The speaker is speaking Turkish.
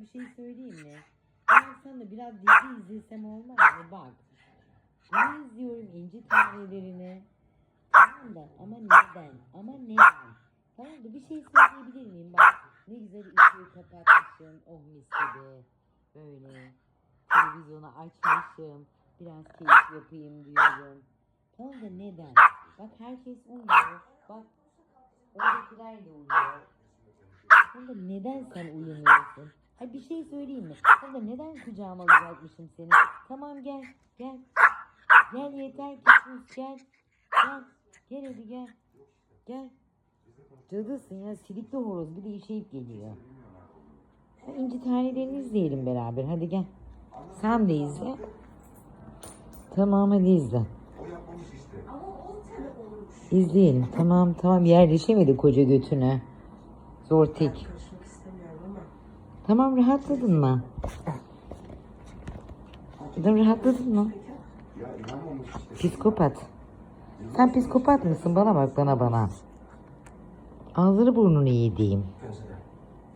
bir şey söyleyeyim mi? Ben sana biraz dizi izlesem olmaz mı? Bak. Ben izliyorum inci tanelerini. Tamam da ama neden? Ama neden? Tamam da bir şey söyleyebilir miyim? Bak ne güzel ışığı kapatmışım. Oh mis gibi. Böyle. Televizyonu açmışım. Biraz keyif yapayım diyorum. Tamam da neden? Bak herkes uyuyor. Bak oradakiler de uyuyor. Tamam da neden sen uyumuyorsun? Şey söyleyeyim mi? Tamam da neden kucağıma alacakmışım seni? Tamam gel. Gel. Gel yeter ki sus gel. Gel. Gel hadi gel. Gel. Cadısın ya silikli horoz bir de işeyip geliyor. Ha, İnci tanelerini izleyelim beraber hadi gel. Sen de izle. Tamam hadi izle. İzleyelim tamam tamam yerleşemedi koca götüne. Zor tek. Tamam rahatladın mı? Kızım rahatladın mı? Psikopat. Sen psikopat mısın? Bana bak bana bana. Ağzını burnunu yediğim.